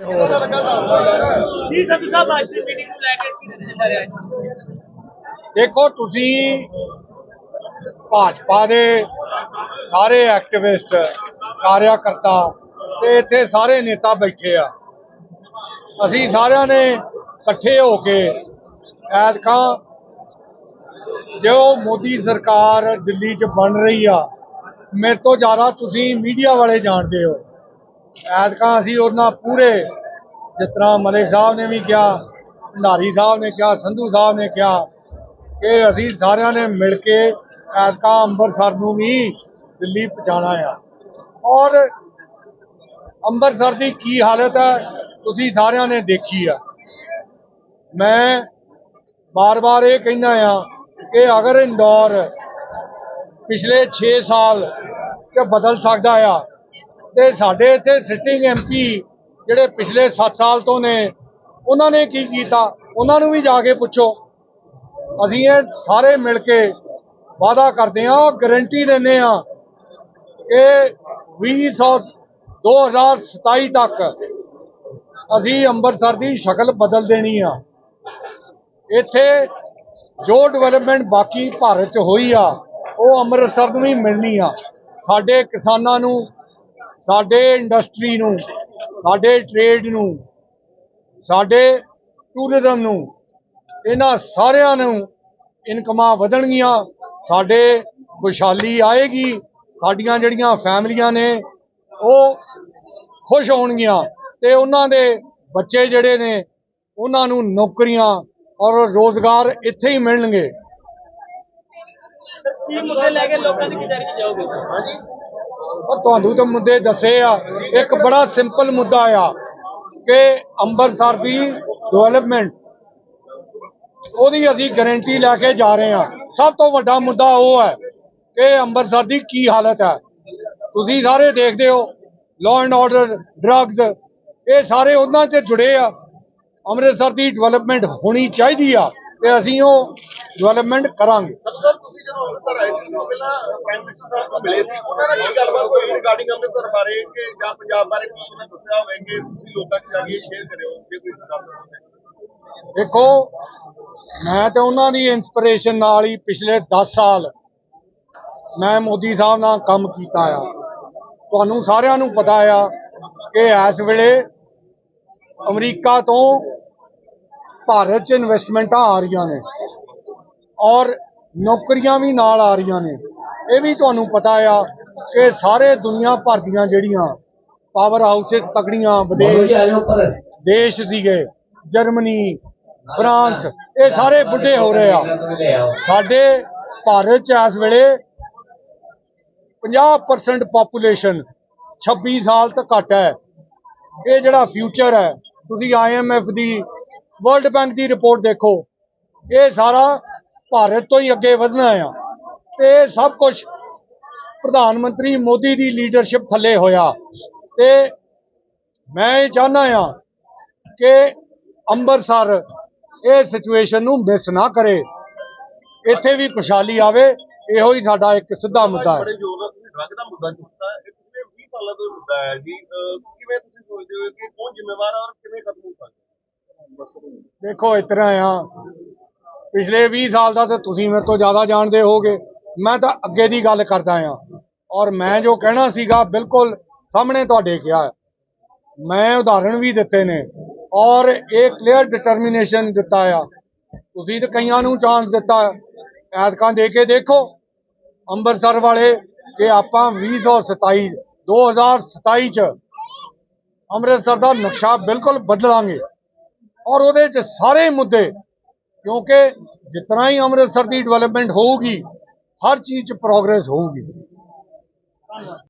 ਜੀ ਸੰਧੂ ਸਾਹਿਬ ਅੱਜ ਦੀ ਮੀਟਿੰਗ ਨੂੰ ਲੈ ਕੇ ਕੀ ਨਜ਼ਰ ਦੇਖੋ, ਤੁਸੀਂ ਭਾਜਪਾ ਦੇ ਸਾਰੇ ਐਕਟਿਵਿਸਟ ਕਾਰਿਆਕਰਤਾ ਤੇ ਇੱਥੇ ਸਾਰੇ ਨੇਤਾ ਬੈਠੇ ਆ। ਅਸੀਂ ਸਾਰਿਆਂ ਨੇ ਇਕੱਠੇ ਹੋ ਕੇ ਐਤਕਾਂ ਜੋ ਮੋਦੀ ਸਰਕਾਰ ਦਿੱਲੀ 'ਚ ਬਣ ਰਹੀ ਆ, ਮੇਰੇ ਤੋਂ ਜ਼ਿਆਦਾ ਤੁਸੀਂ ਮੀਡੀਆ ਵਾਲੇ ਜਾਣਦੇ ਹੋ। ਐਤਕਾਂ ਅਸੀਂ ਉਹਨਾਂ ਪੂਰੇ, ਜਿਸ ਤਰ੍ਹਾਂ ਮਲਿਕ ਸਾਹਿਬ ਨੇ ਵੀ ਕਿਹਾ, ਭੰਡਾਰੀ ਸਾਹਿਬ ਨੇ ਕਿਹਾ, ਸੰਧੂ ਸਾਹਿਬ ਨੇ ਕਿਹਾ ਕਿ ਅਸੀਂ ਸਾਰਿਆਂ ਨੇ ਮਿਲ ਕੇ ਐਤਕਾਂ ਅੰਮ੍ਰਿਤਸਰ ਨੂੰ ਵੀ ਦਿੱਲੀ ਪਹੁੰਚਾਉਣਾ ਆ। ਔਰ ਅੰਮ੍ਰਿਤਸਰ ਦੀ ਕੀ ਹਾਲਤ ਹੈ, ਤੁਸੀਂ ਸਾਰਿਆਂ ਨੇ ਦੇਖੀ ਆ। ਮੈਂ ਬਾਰ-ਬਾਰ ਇਹ ਕਹਿੰਦਾ ਆ ਕਿ ਅਗਰ ਇੰਦੌਰ ਪਿਛਲੇ 6 ਸਾਲ ਚ ਬਦਲ ਸਕਦਾ ਆ ਤੇ ਸਾਡੇ ਇੱਥੇ ਸਿਟਿੰਗ ਐਮਪੀ ਜਿਹੜੇ ਪਿਛਲੇ 7 ਸਾਲ ਤੋਂ ਨੇ, ਉਹਨਾਂ ਨੇ ਕੀ ਕੀਤਾ? ਉਹਨਾਂ ਨੂੰ ਵੀ ਜਾ ਕੇ ਪੁੱਛੋ। ਅਸੀਂ ਇਹ ਸਾਰੇ ਮਿਲ ਕੇ ਵਾਅਦਾ ਕਰਦੇ ਹਾਂ ਗਾਰੰਟੀ ਦਿੰਦੇ ਹਾਂ ਕਿ 2000 2027 ਤੱਕ ਅਸੀਂ ਅੰਮ੍ਰਿਤਸਰ ਦੀ ਸ਼ਕਲ ਬਦਲ ਦੇਣੀ ਆ। ਇੱਥੇ ਜੋ ਡਿਵੈਲਪਮੈਂਟ ਬਾਕੀ ਭਾਰਤ 'ਚ ਹੋਈ ਆ, ਉਹ ਅੰਮ੍ਰਿਤਸਰ ਨੂੰ ਵੀ ਮਿਲਣੀ ਆ। ਸਾਡੇ ਕਿਸਾਨਾਂ ਨੂੰ ਸਾਡੇ ਇੰਡਸਟਰੀ ਨੂੰ ਸਾਡੇ ਟ੍ਰੇਡ ਨੂੰ ਸਾਡੇ ਟੂਰਿਜ਼ਮ ਨੂੰ ਇਹਨਾਂ ਸਾਰਿਆਂ ਨੂੰ ਇਨਕਮਾਂ ਵਧਣਗੀਆਂ ਸਾਡੇ ਖੁਸ਼ਹਾਲੀ ਆਏਗੀ ਸਾਡੀਆਂ ਜਿਹੜੀਆਂ ਫੈਮਲੀਆਂ ਨੇ ਉਹ ਖੁਸ਼ ਹੋਣਗੀਆਂ ਤੇ ਉਹਨਾਂ ਦੇ ਬੱਚੇ ਜਿਹੜੇ ਨੇ ਉਹਨਾਂ ਨੂੰ ਨੌਕਰੀਆਂ ਔਰ ਰੋਜ਼ਗਾਰ ਇੱਥੇ ਹੀ ਮਿਲਣਗੇ। ਕੀ ਮੁੱਦੇ ਲੈ ਕੇ ਲੋਕਾਂ ਦੀ ਕਿਦਾਰੀ ਚ ਜਾਓਗੇ? ਉਹ ਤੁਹਾਨੂੰ ਤਾਂ ਮੁੱਦੇ ਦੱਸੇ ਆ। ਇੱਕ ਬੜਾ ਸਿੰਪਲ ਮੁੱਦਾ ਆ ਕਿ ਅੰਮ੍ਰਿਤਸਰ ਦੀ ਡਿਵੈਲਪਮੈਂਟ ਉਹਦੀ ਅਸੀਂ ਗਾਰੰਟੀ ਲੈ ਕੇ ਜਾ ਰਹੇ ਹਾਂ ਸਭ ਤੋਂ ਵੱਡਾ ਮੁੱਦਾ ਉਹ ਹੈ ਕਿ ਅੰਮ੍ਰਿਤਸਰ ਦੀ ਕੀ ਹਾਲਤ ਹੈ। ਤੁਸੀਂ ਸਾਰੇ ਦੇਖਦੇ ਹੋ ਲਾਅ ਐਂਡ ਆਰਡਰ ਡਰੱਗਸ ਇਹ ਸਾਰੇ ਉਹਨਾਂ 'ਚ ਜੁੜੇ ਆ। ਅੰਮ੍ਰਿਤਸਰ ਦੀ ਡਿਵੈਲਪਮੈਂਟ ਹੋਣੀ ਚਾਹੀਦੀ ਆ ਤੇ ਅਸੀਂ ਉਹ ਡਿਵੈਲਪਮੈਂਟ ਕਰਾਂਗੇ। ਸਰ ਪਹਿਲਾਂ ਪ੍ਰਾਈਮ ਮਿਨਿਸਟਰ ਸਾਹਿਬ ਨੂੰ ਮਿਲੇ ਸੀ। ਉਹਨਾਂ ਨਾਲ ਕੀ ਗੱਲਬਾਤ ਹੋਈ ਰਿਗਾਰਡਿੰਗ ਅੰਮ੍ਰਿਤਸਰ ਬਾਰੇ ਕਿ ਜਾਂ ਪੰਜਾਬ ਬਾਰੇ ਕੁਝ ਉਹਨਾਂ ਦੱਸਿਆ ਹੋਵੇ ਕਿ ਤੁਸੀਂ ਲੋਕਾਂ 'ਚ ਜਾ ਕੇ ਸ਼ੇਅਰ ਕਰਿਓ, ਜੇ ਕੋਈ ਦੱਸ ਸਕਦੇ ਦੇਖੋ, ਮੈਂ ਤੇ ਉਹਨਾਂ ਦੀ ਇਨਸਪੀਰੇਸ਼ਨ ਨਾਲ ਹੀ ਪਿਛਲੇ 10 ਸਾਲ ਮੈਂ ਮੋਦੀ ਸਾਹਿਬ ਨਾਲ ਕੰਮ ਕੀਤਾ ਆ। ਤੁਹਾਨੂੰ ਸਾਰਿਆਂ ਨੂੰ ਪਤਾ ਆ ਕਿ ਇਸ ਵੇਲੇ ਅਮਰੀਕਾ ਤੋਂ ਭਾਰਤ 'ਚ ਇਨਵੈਸਟਮੈਂਟਾਂ ਆ ਰਹੀਆਂ ਨੇ। ਔਰ ਨੌਕਰੀਆਂ ਵੀ ਨਾਲ ਆ ਰਹੀਆਂ ਨੇ। ਇਹ ਵੀ ਤੁਹਾਨੂੰ ਪਤਾ ਆ ਕਿ ਸਾਰੇ ਦੁਨੀਆ ਭਰ ਦੀਆਂ ਜਿਹੜੀਆਂ ਪਾਵਰ ਹਾਊਸਿਸ ਤਕੜੀਆਂ ਵਿਦੇਸ਼ ਦੇਸ਼ ਸੀਗੇ ਜਰਮਨੀ ਫਰਾਂਸ ਇਹ ਸਾਰੇ ਬੁੱਢੇ ਹੋ ਰਹੇ ਆ। ਸਾਡੇ ਭਾਰਤ ਚ ਇਸ ਵੇਲੇ 50% ਪਾਪੂਲੇਸ਼ਨ 26 ਸਾਲ ਤੋਂ ਘੱਟ ਹੈ। ਇਹ ਜਿਹੜਾ ਫਿਊਚਰ ਹੈ ਤੁਸੀਂ ਆਈਐਮਐਫ ਦੀ ਵਰਲਡ ਬੈਂਕ ਦੀ ਰਿਪੋਰਟ ਦੇਖੋ ਇਹ ਸਾਰਾ ਭਾਰਤ ਤੋਂ ਹੀ ਅੱਗੇ ਵਧਣਾ ਆ। ਤੇ ਸਭ ਕੁਝ ਪ੍ਰਧਾਨ ਮੰਤਰੀ ਮੋਦੀ ਦੀ ਲੀਡਰਸ਼ਿਪ ਥੱਲੇ ਹੋਇਆ। ਤੇ ਮੈਂ ਇਹ ਚਾਹੁੰਦਾ ਆ ਕਿ ਅੰਮ੍ਰਿਤਸਰ ਇਹ ਸਿਚੁਏਸ਼ਨ ਨੂੰ ਮਿਸ ਨਾ ਕਰੇ। ਇੱਥੇ ਵੀ ਖੁਸ਼ਹਾਲੀ ਆਵੇ ਇਹੋ ਹੀ ਸਾਡਾ ਇੱਕ ਸਿੱਧਾ ਮੁੱਦਾ ਹੈ। ਬੜੇ ਜ਼ੋਰ ਨਾਲ ਤੁਸੀਂ ਡਰੱਗ ਦਾ ਮੁੱਦਾ ਚੁੱਕਤਾ ਇਹ ਪਿਛਲੇ 20 ਸਾਲਾਂ ਤੋਂ ਇਹ ਮੁੱਦਾ ਹੈ ਜੀ। ਅਹ ਕਿਵੇਂ ਤੁਸੀਂ ਸੋਚਦੇ ਹੋ ਕਿ ਕੌਣ ਜ਼ਿੰਮੇਵਾਰ ਹੈ ਔਰ ਕਿਵੇਂ ਖਤਮ ਹੋ ਸਕਦਾ ਦੇਖੋ ਇਸ ਤਰ੍ਹਾਂ ਆ ਪਿਛਲੇ 20 ਸਾਲ ਦਾ ਤਾਂ ਤੁਸੀਂ ਮੇਰੇ ਤੋਂ ਜ਼ਿਆਦਾ ਜਾਣਦੇ ਹੋਗੇ ਮੈਂ ਤਾਂ ਅੱਗੇ ਦੀ ਗੱਲ ਕਰਦਾ ਆ ਔਰ ਮੈਂ ਜੋ ਕਹਿਣਾ ਸੀਗਾ, ਬਿਲਕੁਲ ਸਾਹਮਣੇ ਤੁਹਾਡੇ ਕਿਹਾ ਮੈਂ ਉਦਾਹਰਣ ਵੀ ਦਿੱਤੇ ਨੇ ਔਰ ਇਹ ਕਲੀਅਰ ਡਿਟਰਮੀਨੇਸ਼ਨ ਦਿੱਤਾ ਆ। ਤੁਸੀਂ ਤਾਂ ਕਈਆਂ ਨੂੰ ਚਾਂਸ ਦਿੱਤਾ। ਐਤਕਾਂ ਦੇ ਕੇ ਦੇਖੋ, ਅੰਮ੍ਰਿਤਸਰ ਵਾਲੇ, ਕਿ ਆਪਾਂ 2027 2027 ਚ ਅੰਮ੍ਰਿਤਸਰ ਦਾ ਨਕਸ਼ਾ ਬਿਲਕੁਲ ਬਦਲਾਂਗੇ। ਔਰ ਉਹਦੇ ਚ ਸਾਰੇ ਮੁੱਦੇ ਕਿਉਂਕਿ ਜਿਤਨਾ ਹੀ ਅੰਮ੍ਰਿਤਸਰ ਦੀ ਡਿਵੈਲਪਮੈਂਟ ਹੋਊਗੀ ਹਰ ਚੀਜ਼ ਚ ਪ੍ਰੋਗਰੈਸ ਹੋਊਗੀ।